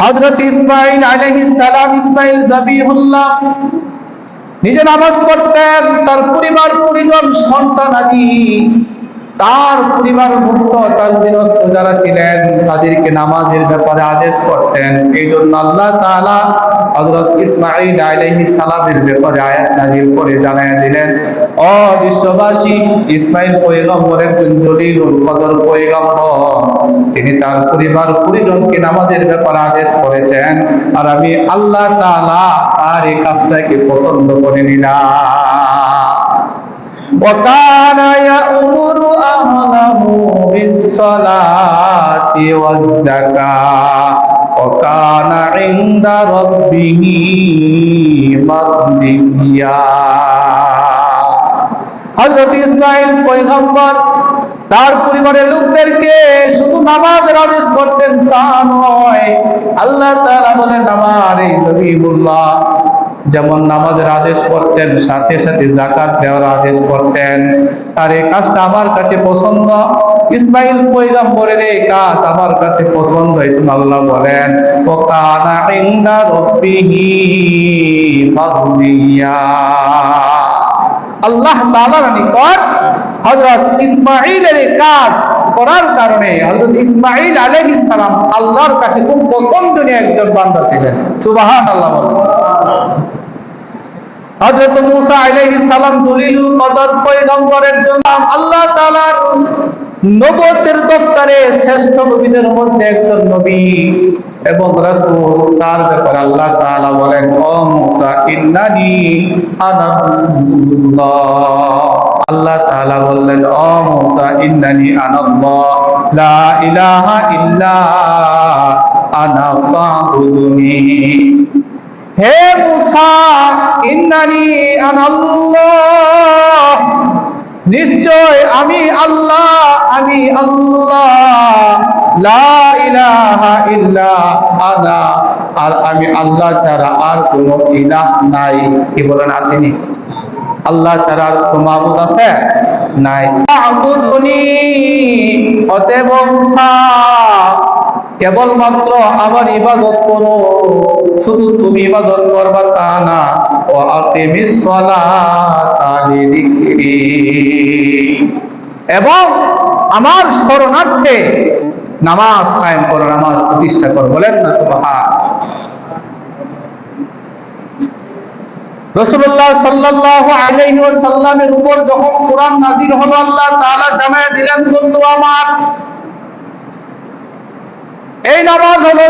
হযরত ইসমাঈল আলাইহিস সালাম ইসমাঈল যাবিহুল্লাহ নিজে নামাজ পড়তেন তার পরিবার পরিজন সন্তান আদি। তার পরিবার ভুক্ত তার অধীনস্থ যারা ছিলেন তাদেরকে নামাজের ব্যাপারে আদেশ করতেন এই জন্য আল্লাহ তাআলা হযরত ইসমাঈল আলাইহিস সালামের ব্যাপারে আয়াত নাযিল করে জানায় দিলেন ও বিশ্ববাসী ইসমাঈল পয়গম্বর একজন জলিলুল কদর পয়গম্বর তিনি তার পরিবার পরিজনকে নামাজের ব্যাপারে আদেশ করেছেন আর আমি আল্লাহ তাআলা তার এই কাজটাকে পছন্দ করে নিলাম وكان يأمر عند ربه مرضيا হযরত ইসমাইল পয়গম্বর তার পরিবারের লোকদেরকে শুধু নামাজের আদেশ করতেন তা নয় আল্লাহ তাআলা বলেন আমার এই জবিবুল্লাহ যেমন নামাজের আদেশ করতেন, সাথে সাথে জাকাত দেওয়ার আদেশ করতেন। তার এই কাজটা আমার কাছে পছন্দ। ইসমাইল পয়গম্বরের এই কাজ আমার কাছে পছন্দ, এই জন্য আল্লাহ বলেন ও কানা ইনদা রব্বিহি আল্লাহ তাআলার নিকট হযরত ইসমাঈলের কাজ করার কারণে হযরত ইসমাঈল আলাইহিস সালাম আল্লাহর কাছে খুব পছন্দনীয় একজন বান্দা ছিলেন। সুবহানাল্লাহ বলেন। হযরত মূসা দলিলুল কদর জন্য আল্লাহ তাআলার নবুয়তের দফতরে শ্রেষ্ঠ নবীদের মধ্যে একজন নবী এবং রাসূল তার ব্যাপারে আল্লাহ তাআলা বলেন, ও মূসা, ইন্নানি আল্লাহ তাআলা বললেন, ও মূসা, ইন্নানি আনাল্লাহ, লা ইলাহা ইল্লা আনা ফা'বুদুনি। হে মুসা, ইন্নানি আনাল্লাহ, নিশ্চয় আমি আল্লাহ আমি আল্লাহ। লা ইলাহা ইল্লা আনা, আর আমি আল্লাহ ছাড়া আর কোনো ইলাহ নাই। কি বলেন, আসেনি? আল্লাহ ছাড়া আর কোনো মাবুদ আছে? নাই। আবুদুনি অতএব কেবলমাত্র আমার ইবাদত করো। শুধু তুমি ইবাদত করবা তা না। ও লিযিকরি এবং আমার শরণার্থে নামাজ কায়েম করো, নামাজ প্রতিষ্ঠা করো। বলেন না সুবহান। রসুল্লাহ সাল্লাহ আলাইহি সাল্লামের উপর যখন কোরআন নাজির হলো, আল্লাহ তাহলে জানায় দিলেন, বন্ধু আমার, এই নামাজ হলো